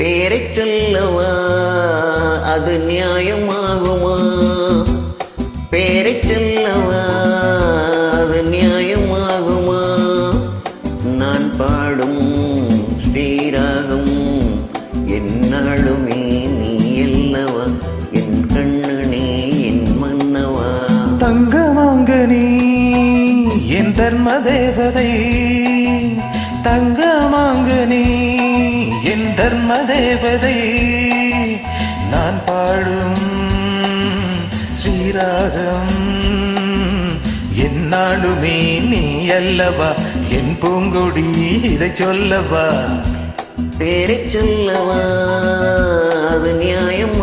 பேரை சொல்லவா அது நியாயமாகுமா? பேரை சொல்லவா அது நியாயமாகுமா? நான் பாடும் ஸ்ரீராகம் என்னாலுமே நீ அல்லவா? என் கண்ணனே என் மன்னவா? தங்கமாங்கனி என் தர்ம தேவதை. தங்கமாங்கனி தர்ம தேவதை நான் பாடும் ஸ்ரீராகம். என்னாலுமே நீ அல்லவா? என் பூங்கொடி இதை சொல்லவா? பேரை சொல்லவா? அது நியாயம்.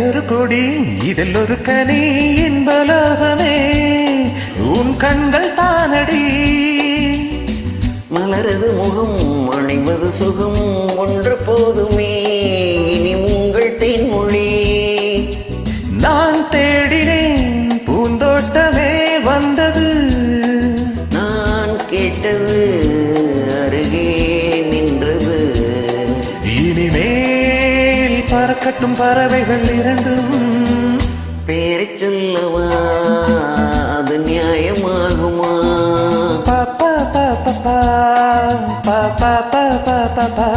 ஒரு கொடி இதில் ஒரு கனி இன்பலோகமே. உன் கண்கள் தானடி. மலரது முகம் அணைவது சுகம். பறக்கட்டும் பறவைகள் இரண்டும் பேரை சொல்லவா? அது நியாயமாகுமா? பாப்பா பாப்பா பாப்பா பாப்பா பாப்பா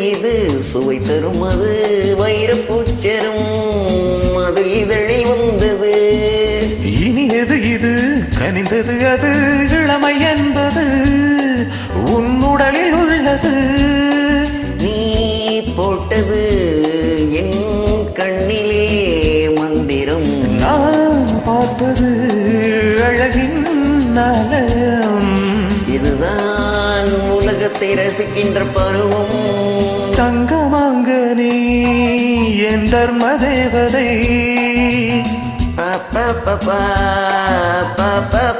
இது சுவை தரும் அது வைரப்பூச்சரம் அது இதழில் வந்தது. இனியது இது? கனிந்தது அது இளமை என்பது உன் உடலில் உள்ளது. நீ போட்டது என் கண்ணிலே மந்திரம். நான் பார்ப்பது அழகின் நலம் இதுதான் உலகத்தை ரசிக்கின்ற பருவம். தங்கமாங்கனி என் தர்ம தேவதை பப்பா பப்பா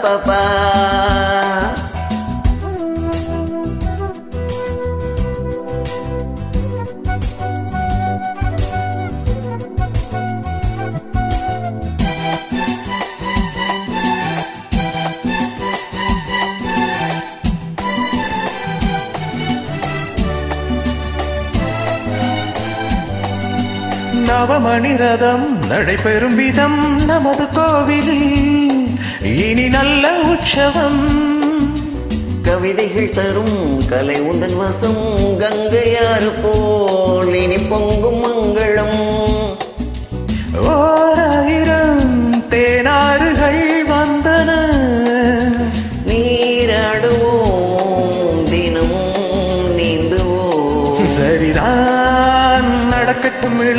பாப்பா நவமணி ரதம் நடைபெறும் விதம் நமது கோவிலில் இனி நல்ல உற்சவம். கவிதைகள் தரும் கலை உந்தன் வசம் கங்கையாறு போல் இனி பொங்கும் மங்கள்.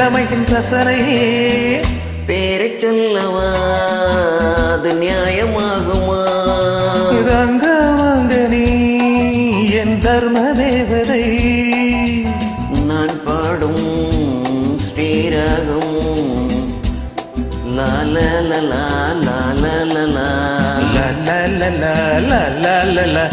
இளமையின் ரசனையே பேரை சொல்லவா அது நியாயமாகுமா ரங்கமங்கனி என் தர்ம தேவதை நான் பாடும் ஸ்ரீராகம் லால லலா லால லலா La la la la la